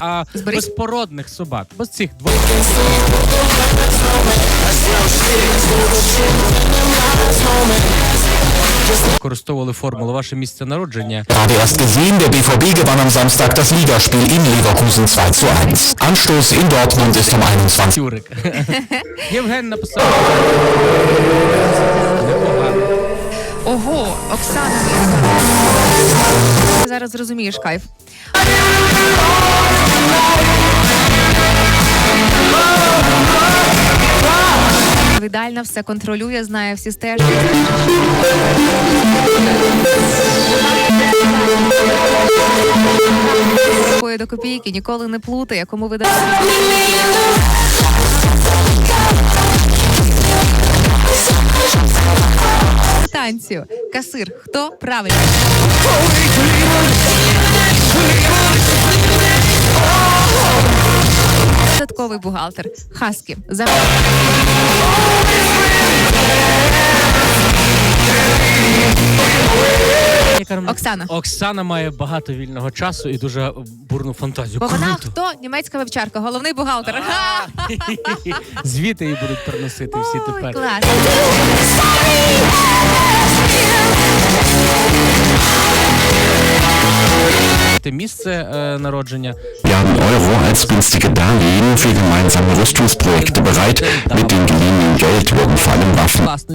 а Зберіть. безпородних собак. Без цих двох. Використовували формулу ваше місце народження. Gerade erst gesehen, der BVB gewann am Samstag das Ligaspiel in Leverkusen 2 zu 1. Anstoß in Dortmund ist um 21 Тюрик. Євген написав. Непогано. Ого, Оксана. Зараз зрозумієш кайф. Відповідальна, все контролює, знає всі стежки. Такої до копійки ніколи не плутає, кому видати. Танцю. Касир. Хто правильно? Додатковий бухгалтер. Хаскі. За... Яка Оксана. Оксана має багато вільного часу і дуже бурну фантазію. Бо вона Круто. хто? Німецька вивчарка, головний бухгалтер. Ха! Звіти її будуть переносити всі Ой, тепер. клас. Те місце е, народження. Milliarden Euro als günstige Darlehen für gemeinsame Rüstungsprojekte bereit. Mit dem geliehenen Geld wurden vor allem Waffen.